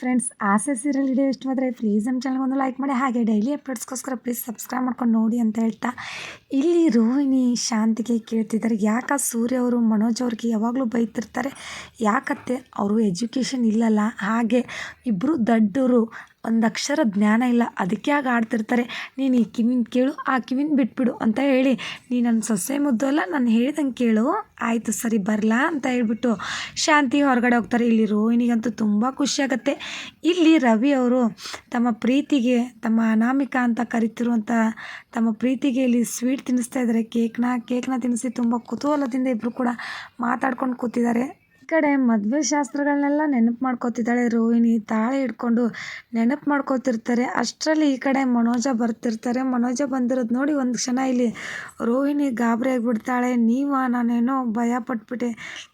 Friends ಆಸೆ serial video ಇಷ್ಟ ಮಾತ್ರ ಪ್ಲೀಸ್ ನಮ್ಮ ಚಾನಲ್ಗೆ ಒಂದು ಲೈಕ್ ಮಾಡಿ. ಹಾಗೆ ಡೈಲಿ ಅಪ್ಡೇಟ್ಸ್ಗೋಸ್ಕರ ಪ್ಲೀಸ್ ಸಬ್ಸ್ಕ್ರೈಬ್ ಮಾಡ್ಕೊಂಡು ನೋಡಿ ಅಂತ ಹೇಳ್ತಾ. ಇಲ್ಲಿ ರೋಹಿಣಿ ಶಾಂತಿಗೆ ಕೇಳ್ತಿದ್ದಾರೆ, ಯಾಕೆ ಸೂರ್ಯ ಅವರು, ಮನೋಜ್ ಅವ್ರಿಗೆ ಯಾವಾಗಲೂ ಬೈತಿರ್ತಾರೆ, ಯಾಕತ್ತೆ, ಅವರು ಎಜುಕೇಷನ್ ಇಲ್ಲಲ್ಲ, ಹಾಗೆ ಇಬ್ಬರು ದಡ್ಡರು ಒಂದು ಅಕ್ಷರ ಜ್ಞಾನ ಇಲ್ಲ, ಅದಕ್ಕೆ ಆಗ ಆಡ್ತಿರ್ತಾರೆ, ನೀನು ಈ ಕಿವಿನ ಕೇಳು, ಆ ಕಿವಿನ ಬಿಟ್ಬಿಡು ಅಂತ ಹೇಳಿ, ನೀ ನನ್ನ ಸೊಸೆ ಮುದ್ದು ಅಲ್ಲ, ನಾನು ಹೇಳ್ದಂಗೆ ಕೇಳು, ಆಯಿತು ಸರಿ ಬರಲಾ ಅಂತ ಹೇಳ್ಬಿಟ್ಟು ಶಾಂತಿ ಹೊರಗಡೆ ಹೋಗ್ತಾರೆ. ಇಲ್ಲಿ ರೋಹಿಣಿಗಂತೂ ತುಂಬ ಖುಷಿಯಾಗತ್ತೆ ಇಲ್ಲಿ ರವಿ ಅವರು ತಮ್ಮ ಪ್ರೀತಿಗೆ, ತಮ್ಮ ಅನಾಮಿಕ ಅಂತ ಕರಿತಿರುವಂಥ ತಮ್ಮ ಪ್ರೀತಿಗೆ ಇಲ್ಲಿ ಸ್ವೀಟ್ ತಿನ್ನಿಸ್ತಾ ಇದ್ದಾರೆ ಕೇಕ್ನ ಕೇಕ್ನ ತಿನ್ನಿಸಿ ತುಂಬ ಕುತೂಹಲದಿಂದ ಇಬ್ಬರು ಕೂಡ ಮಾತಾಡ್ಕೊಂಡು ಕೂತಿದ್ದಾರೆ. ಕಡೆ ಮದುವೆ ಶಾಸ್ತ್ರಗಳನ್ನೆಲ್ಲ ನೆನಪು ಮಾಡ್ಕೋತಿದ್ದಾಳೆ ರೋಹಿಣಿ. ತಾಳೆ ಹಿಡ್ಕೊಂಡು ನೆನಪು ಮಾಡ್ಕೋತಿರ್ತಾರೆ. ಅಷ್ಟರಲ್ಲಿ ಈ ಕಡೆ ಮನೋಜ ಬರ್ತಿರ್ತಾರೆ. ಮನೋಜ ಬಂದಿರೋದು ನೋಡಿ ಒಂದು ಕ್ಷಣ ಇಲ್ಲಿ ರೋಹಿಣಿ ಗಾಬರಿ ಆಗಿಬಿಡ್ತಾಳೆ. ನೀವಾ, ನಾನೇನೋ ಭಯ ಪಟ್ಬಿಟ್ಟೆ.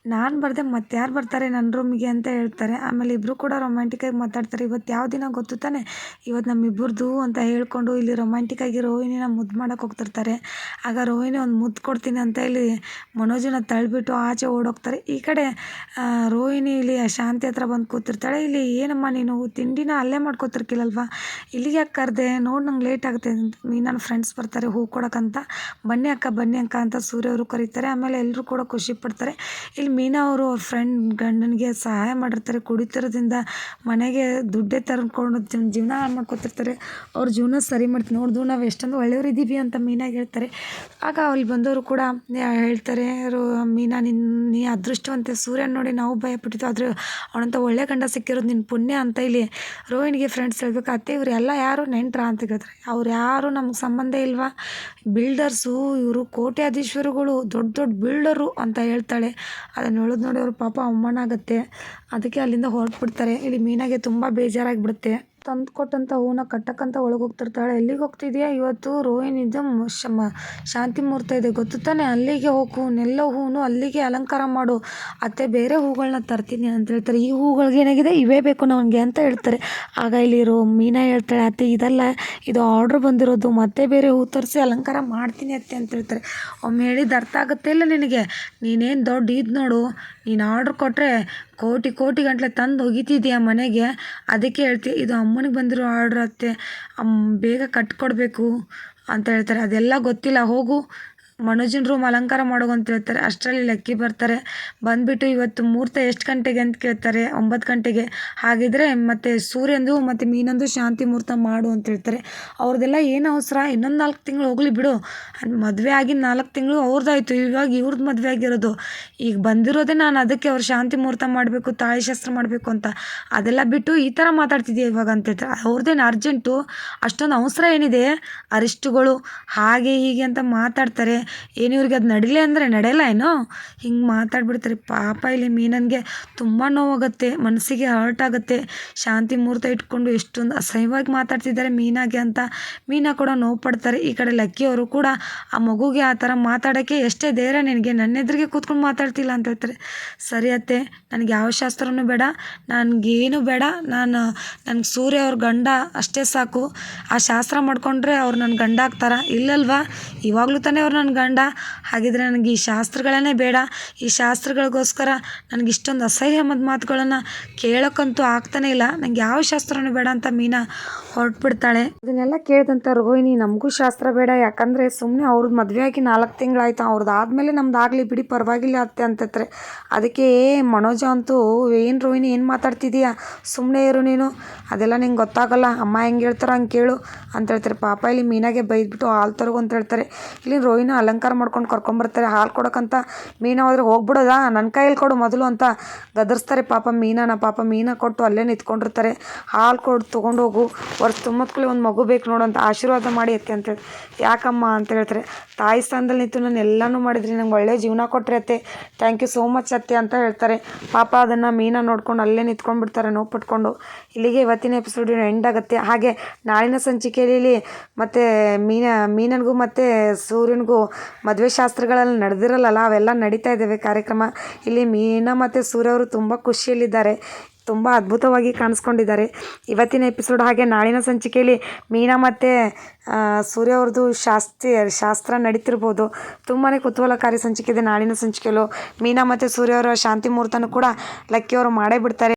ನಾನು ಬರ್ದೆ, ಮತ್ತೆ ಯಾರು ಬರ್ತಾರೆ ನನ್ನ ರೂಮಿಗೆ ಅಂತ ಹೇಳ್ತಾರೆ. ಆಮೇಲೆ ಇಬ್ಬರು ಕೂಡ ರೊಮ್ಯಾಂಟಿಕಾಗಿ ಮಾತಾಡ್ತಾರೆ. ಇವತ್ತು ಯಾವ ದಿನ ಗೊತ್ತು ತಾನೆ? ಇವತ್ತು ನಮ್ಮಿಬ್ಬರದು ಅಂತ ಹೇಳ್ಕೊಂಡು ಇಲ್ಲಿ ರೊಮ್ಯಾಂಟಿಕ್ಕಾಗಿ ರೋಹಿಣಿನ ಮುದ್ದು ಮಾಡೋಕೆ ಹೋಗ್ತಿರ್ತಾರೆ. ಆಗ ರೋಹಿಣಿ ಒಂದು ಮುದ್ದು ಕೊಡ್ತೀನಿ ಅಂತ ಇಲ್ಲಿ ಮನೋಜನ ತಳ್ಳಿಬಿಟ್ಟು ಆಚೆ ಓಡೋಗ್ತಾರೆ. ಈ ಕಡೆ ರೋಹಿಣಿ ಇಲ್ಲಿ ಶಾಂತಿ ಹತ್ರ ಬಂದು ಕೂತಿರ್ತಾಳೆ. ಇಲ್ಲಿ ಏನಮ್ಮ ನೀನು? ತಿಂಡಿನ ಅಲ್ಲೇ ಮಾಡ್ಕೊತಿರ್ಕಿಲ್ಲಲ್ವಾ? ಇಲ್ಲಿಗೆ ಯಾಕೆ ಕರೆದೆ? ನೋಡಿ ನಂಗೆ ಲೇಟ್ ಆಗುತ್ತೆ. ನನ್ನ ಫ್ರೆಂಡ್ಸ್ ಬರ್ತಾರೆ, ಹೂ ಕೊಡೋಕ್ಕಂತ ಬನ್ನಿ ಅಕ್ಕ ಬನ್ನಿ ಅಕ್ಕ ಅಂತ ಸೂರ್ಯ ಅವರು ಕರೀತಾರೆ. ಆಮೇಲೆ ಎಲ್ಲರೂ ಕೂಡ ಖುಷಿ ಪಡ್ತಾರೆ. ಇಲ್ಲಿ ಮೀನಾ ಅವರು ಅವ್ರ ಫ್ರೆಂಡ್ ಗಂಡನಿಗೆ ಸಹಾಯ ಮಾಡಿರ್ತಾರೆ. ಕುಡಿತಿರೋದ್ರಿಂದ ಮನೆಗೆ ದುಡ್ಡೇ ತರ್ಕೊಂಡು ಜೀವನ ಹಾಳು ಮಾಡ್ಕೊತಿರ್ತಾರೆ. ಅವ್ರ ಜೀವನ ಸರಿ ಮಾಡ್ತೀನಿ ನೋಡ್ದು ನಾವು ಎಷ್ಟೊಂದು ಒಳ್ಳೆಯವ್ರು ಇದ್ದೀವಿ ಅಂತ ಮೀನಾ ಹೇಳ್ತಾರೆ. ಆಗ ಅಲ್ಲಿ ಬಂದವರು ಕೂಡ ಹೇಳ್ತಾರೆ ಮೀನಾ ನಿನ್ನ ನೀ ಅದೃಷ್ಟವಂತೆ ಸೂರ್ಯ ನೋಡಿ ನಾವು ಭಯಪಟ್ಟಿದ್ದು ಆದರೆ ಅವನಂತ ಒಳ್ಳೆ ಗಂಡ ಸಿಕ್ಕಿರೋದು ನಿನ್ನ ಪುಣ್ಯ ಅಂತ ಇಲ್ಲಿ ರೋಹಿಣಿಗೆ ಫ್ರೆಂಡ್ಸ್ ಹೇಳ್ಬೇಕು. ಅತ್ತೆ ಇವ್ರು ಎಲ್ಲ ಯಾರು ನೆಂಟ್ರ ಅಂತ ಕೇಳ್ತಾರೆ. ಅವ್ರು ಯಾರು ನಮ್ಗೆ ಸಂಬಂಧ ಇಲ್ವಾ? ಬಿಲ್ಡರ್ಸು ಇವರು ಕೋಟ್ಯಾಧೀಶ್ವರುಗಳು, ದೊಡ್ಡ ದೊಡ್ಡ ಬಿಲ್ಡರು ಅಂತ ಹೇಳ್ತಾಳೆ. ಅದನ್ನು ಹೇಳೋದು ನೋಡಿ ಅವ್ರ ಪಾಪ ಅವಮಾನ ಆಗುತ್ತೆ. ಅದಕ್ಕೆ ಅಲ್ಲಿಂದ ಹೊರಟ್ಬಿಡ್ತಾರೆ ಇಲ್ಲಿ ಮೀನಾಗೆ ತುಂಬ ಬೇಜಾರಾಗಿಬಿಡುತ್ತೆ ತಂದು ಕೊಟ್ಟಂಥ ಹೂವನ್ನ ಕಟ್ಟಕ್ಕಂತ ಒಳಗೆ ಹೋಗ್ತಿರ್ತಾಳೆ ಎಲ್ಲಿಗೆ ಹೋಗ್ತಿದ್ಯಾ? ಇವತ್ತು ರೋಹಿಣಿದು ಶಮ ಶಾಂತಿ ಮುಹೂರ್ತ ಇದೆ. ಗೊತ್ತು ತಾನೆ? ಅಲ್ಲಿಗೆ ಹೋಗು. ನೆಲ್ಲ ಹೂವನ್ನು ಅಲ್ಲಿಗೆ ಅಲಂಕಾರ ಮಾಡು. ಅತ್ತೆ ಬೇರೆ ಹೂಗಳನ್ನ ತರ್ತೀನಿ ಅಂತ ಹೇಳ್ತಾರೆ. ಈ ಹೂಗಳಿಗೆ ಏನಾಗಿದೆ? ಇವೇ ಬೇಕು ನನಗೆ ಅಂತ ಹೇಳ್ತಾರೆ. ಆಗ ಇಲ್ಲಿ ರೋ, ಮೀನಾ ಹೇಳ್ತಾಳೆ, ಅತ್ತೆ, ಇದಲ್ಲ. ಇದು ಆರ್ಡ್ರ್ ಬಂದಿರೋದು. ಮತ್ತೆ ಬೇರೆ ಹೂ ತರಿಸಿ ಅಲಂಕಾರ ಮಾಡ್ತೀನಿ ಅತ್ತೆ ಅಂತ ಹೇಳ್ತಾರೆ. ಒಮ್ಮೆ ಹೇಳಿದ್ದು ಅರ್ಥ ಆಗುತ್ತೆ ಇಲ್ಲ ನಿನಗೆ. ನೀನೇನು ದೊಡ್ಡ ಇದು ನೋಡು. ನೀನು ಆರ್ಡ್ರ್ ಕೊಟ್ಟರೆ ಕೋಟಿ ಕೋಟಿ ಗಂಟಲೆ ತಂದು ಒಗಿತಿದ್ದೀಯ ಮನೆಗೆ? ಅದಕ್ಕೆ ಹೇಳ್ತಿ, ಇದು ಅಮ್ಮನಿಗೆ ಬಂದಿರೋ ಆರ್ಡ್ರ್ ಅತ್ತೆ. ಬೇಗ ಕಟ್ಕೊಡ್ಬೇಕು ಅಂತ ಹೇಳ್ತಾರೆ. ಅದೆಲ್ಲ ಗೊತ್ತಿಲ್ಲ. ಹೋಗು. ಮನೋಜನ ರೂಮ್ ಅಲಂಕಾರ ಮಾಡೋಗು ಅಂತ ಹೇಳ್ತಾರೆ. ಅಷ್ಟರಲ್ಲಿ ಲಕ್ಕಿ ಬರ್ತಾರೆ. ಬಂದುಬಿಟ್ಟು ಇವತ್ತು ಮುಹೂರ್ತ ಎಷ್ಟು ಗಂಟೆಗೆ ಅಂತ ಕೇಳ್ತಾರೆ. ಒಂಬತ್ತು ಗಂಟೆಗೆ. ಹಾಗಿದ್ರೆ ಮತ್ತು ಸೂರ್ಯಂದು ಮತ್ತು ಮೀನಂದು ಶಾಂತಿ ಮುಹೂರ್ತ ಮಾಡು ಅಂತ ಹೇಳ್ತಾರೆ. ಅವ್ರದ್ದೆಲ್ಲ ಏನು ಅವಸರ? ಇನ್ನೊಂದು ನಾಲ್ಕು ತಿಂಗಳು ಹೋಗಲಿ ಬಿಡು. ಮದುವೆ ಆಗಿ ನಾಲ್ಕು ತಿಂಗಳು ಅವ್ರದ್ದಾಯ್ತು ಇವಾಗ ಇವ್ರದ್ದು ಮದುವೆ ಆಗಿರೋದು. ಈಗ ಬಂದಿರೋದೇ ನಾನು ಅದಕ್ಕೆ ಅವ್ರು ಶಾಂತಿ ಮುಹೂರ್ತ ಮಾಡಬೇಕು, ತಾಳಿ ಶಾಸ್ತ್ರ ಮಾಡಬೇಕು ಅಂತ. ಅದೆಲ್ಲ ಬಿಟ್ಟು ಈ ಥರ ಮಾತಾಡ್ತಿದ್ದೀಯ ಇವಾಗ ಅಂತ ಹೇಳ್ತಾರೆ. ಅವ್ರದ್ದೇನು ಅರ್ಜೆಂಟು? ಅಷ್ಟೊಂದು ಅವಸರ ಏನಿದೆ? ಅರಿಷ್ಟುಗಳು ಹಾಗೆ ಹೀಗೆ ಅಂತ ಮಾತಾಡ್ತಾರೆ. ಏನು ಇವ್ರಿಗೆ ಅದು ನಡಿಲೆ ಅಂದರೆ ನಡೆಯಲ್ಲ ಏನು? ಹಿಂಗೆ ಮಾತಾಡ್ಬಿಡ್ತಾರೆ. ಪಾಪ ಇಲ್ಲಿ ಮೀನನ್ಗೆ ತುಂಬ ನೋವಾಗುತ್ತೆ, ಮನಸ್ಸಿಗೆ ಹರ್ಟ್ ಆಗುತ್ತೆ. ಶಾಂತಿ ಮುಹೂರ್ತ ಇಟ್ಕೊಂಡು ಎಷ್ಟೊಂದು ಅಸಹ್ಯವಾಗಿ ಮಾತಾಡ್ತಿದ್ದಾರೆ ಮೀನಾಗೆ ಅಂತ. ಮೀನಾ ಕೂಡ ನೋವು ಪಡ್ತಾರೆ. ಈ ಕಡೆ ಲಕ್ಕಿಯವರು ಕೂಡ ಆ ಮಗುಗೆ ಆ ಥರ ಮಾತಾಡೋಕ್ಕೆ ಎಷ್ಟೇ ಧೈರ್ಯ ನಿನಗೆ, ನನ್ನ ಎದುರಿಗೆ ಕೂತ್ಕೊಂಡು ಮಾತಾಡ್ತಿಲ್ಲ ಅಂತ ಹೇಳ್ತಾರೆ. ಸರಿ ಅತ್ತೆ, ನನಗೆ ಯಾವ ಶಾಸ್ತ್ರನೂ ಬೇಡ, ನನಗೇನು ಬೇಡ. ನಾನು ನನಗೆ ಸೂರ್ಯ ಅವ್ರ ಗಂಡ ಅಷ್ಟೇ ಸಾಕು. ಆ ಶಾಸ್ತ್ರ ಮಾಡಿಕೊಂಡ್ರೆ ಅವ್ರು ನನ್ನ ಗಂಡ ಆಗ್ತಾರ? ಇಲ್ಲಲ್ವಾ? ಇವಾಗಲೂ ತಾನೇ ಅವ್ರು ನನ್ನ ಗಂಡ, ಹಾಗಿದ್ರೆ ನನಗೆ ಈ ಶಾಸ್ತ್ರಗಳನ್ನೇ ಬೇಡ. ಈ ಶಾಸ್ತ್ರಗಳಿಗೋಸ್ಕರ ನನಗೆ ಇಷ್ಟೊಂದು ಅಸಹ್ಯವಾದ ಮಾತುಗಳನ್ನು ಕೇಳೋಕ್ಕಂತೂ ಆಗ್ತಾನೇ ಇಲ್ಲ. ನನಗೆ ಯಾವ ಶಾಸ್ತ್ರವೂ ಬೇಡ ಅಂತ ಮೀನಾ ಹೊರಟ್ಬಿಡ್ತಾಳೆ. ಇದನ್ನೆಲ್ಲ ಕೇಳಿದಂಥ ರೋಹಿಣಿ, ನಮಗೂ ಶಾಸ್ತ್ರ ಬೇಡ. ಯಾಕಂದರೆ ಸುಮ್ಮನೆ ಅವ್ರದ್ದು ಮದುವೆ ಆಗಿ ನಾಲ್ಕು ತಿಂಗಳಾಯ್ತು. ಅವ್ರದ್ದು ಆದಮೇಲೆ ನಮ್ದು ಆಗಲಿ ಬಿಡಿ ಪರವಾಗಿಲ್ಲ ಅತ್ತೆ ಅಂತತ್ರೆ ಅದಕ್ಕೆ ಮನೋಜ ಅಂತೂ, ಏನು ರೋಹಿಣಿ, ಏನು ಮಾತಾಡ್ತಿದೀಯ? ಸುಮ್ಮನೆ ಇರು ನೀನು. ಅದೆಲ್ಲ ನಿಂಗೆ ಗೊತ್ತಾಗಲ್ಲ. ಅಮ್ಮ ಹೆಂಗೆ ಹೇಳ್ತಾರೋ ಹಂಗೆ ಕೇಳು. ಅಂತ ಹೇಳ್ತಾರೆ. ಪಾಪ ಇಲ್ಲಿ ಮೀನಾಗೆ ಬೈದ್ಬಿಟ್ಟು ಹಾಲು ತರಗು ಅಂತ ಹೇಳ್ತಾರೆ. ಇಲ್ಲಿ ರೋಹಿನ ಅಲಂಕಾರ ಮಾಡ್ಕೊಂಡು ಕರ್ಕೊಂಬರ್ತಾರೆ. ಹಾಲು ಕೊಡೋಕ್ಕಂತ ಮೀನಾ ಹೋದ್ರೆ ಹೋಗ್ಬಿಡೋದಾ? ನನ್ನ ಕೈಯಲ್ಲಿ ಕೊಡು ಮೊದಲು ಅಂತ ಗದರ್ಸ್ತಾರೆ ಪಾಪ ಮೀನಾನ. ಪಾಪ ಮೀನಾ ಕೊಟ್ಟು ಅಲ್ಲೇ ನಿಂತ್ಕೊಂಡಿರ್ತಾರೆ. ಹಾಲು ಕೊಡು ತೊಗೊಂಡೋಗು. ವರ್ಷ ತುಂಬತ್ಕೊಳ್ಳಿ ಒಂದು ಮಗು ಬೇಕು ನೋಡು ಅಂತ ಆಶೀರ್ವಾದ ಮಾಡಿ ಅತ್ತೆ ಅಂತೇಳಿ ಯಾಕಮ್ಮ ಅಂತ ಹೇಳ್ತಾರೆ. ತಾಯಿ ಸ್ಥಾನದಲ್ಲಿ ನಿಂತು ನಾನು ಎಲ್ಲನೂ ಮಾಡಿದ್ರಿ, ನಂಗೆ ಒಳ್ಳೆ ಜೀವನ ಕೊಟ್ಟರೆ ಅತ್ತೆ. ಥ್ಯಾಂಕ್ ಯು ಸೋ ಮಚ್ ಅತ್ತೆ ಅಂತ ಹೇಳ್ತಾರೆ. ಪಾಪ ಅದನ್ನು ಮೀನಾ ನೋಡ್ಕೊಂಡು ಅಲ್ಲೇ ನಿಂತ್ಕೊಂಡ್ಬಿಡ್ತಾರೆ ನೋವು ಪಟ್ಕೊಂಡು. ಇಲ್ಲಿಗೆ ಇವತ್ತಿನ ಎಪಿಸೋಡ್ ಎಂಡ್ ಆಗುತ್ತೆ. ಹಾಗೆ ನಾಳಿನ ಸಂಚಿಕೆಯಲ್ಲಿ ಮತ್ತು ಮೀನ, ಮೀನನಿಗೂ ಮತ್ತು ಸೂರ್ಯನಿಗೂ ಮದುವೆ ಶಾಸ್ತ್ರಗಳಲ್ಲಿ ನಡೆದಿರಲ್ಲ ಅವೆಲ್ಲ ನಡೀತಾ ಇದ್ದಾವೆ ಕಾರ್ಯಕ್ರಮ. ಇಲ್ಲಿ ಮೀನಾ ಮತ್ತು ಸೂರ್ಯ ಅವರು ತುಂಬ ಖುಷಿಯಲ್ಲಿದ್ದಾರೆ. ತುಂಬ ಅದ್ಭುತವಾಗಿ ಕಾಣಿಸ್ಕೊಂಡಿದ್ದಾರೆ. ಇವತ್ತಿನ ಎಪಿಸೋಡ್ ಹಾಗೆ ನಾಳಿನ ಸಂಚಿಕೆಯಲ್ಲಿ ಮೀನಾ ಮತ್ತು ಸೂರ್ಯ ಅವ್ರದ್ದು ಶಾಸ್ತ್ರೀಯ ಶಾಸ್ತ್ರ ನಡೀತಿರ್ಬೋದು. ತುಂಬಾ ಕುತೂಹಲಕಾರಿ ಸಂಚಿಕೆ ಇದೆ ನಾಳಿನ ಸಂಚಿಕೆಯಲ್ಲೂ. ಮೀನಾ ಮತ್ತು ಸೂರ್ಯ ಅವರ ಶಾಂತಿ ಮುಹೂರ್ತನೂ ಕೂಡ ಲಕ್ಕಿ ಅವರು ಮಾಡೇ ಬಿಡ್ತಾರೆ.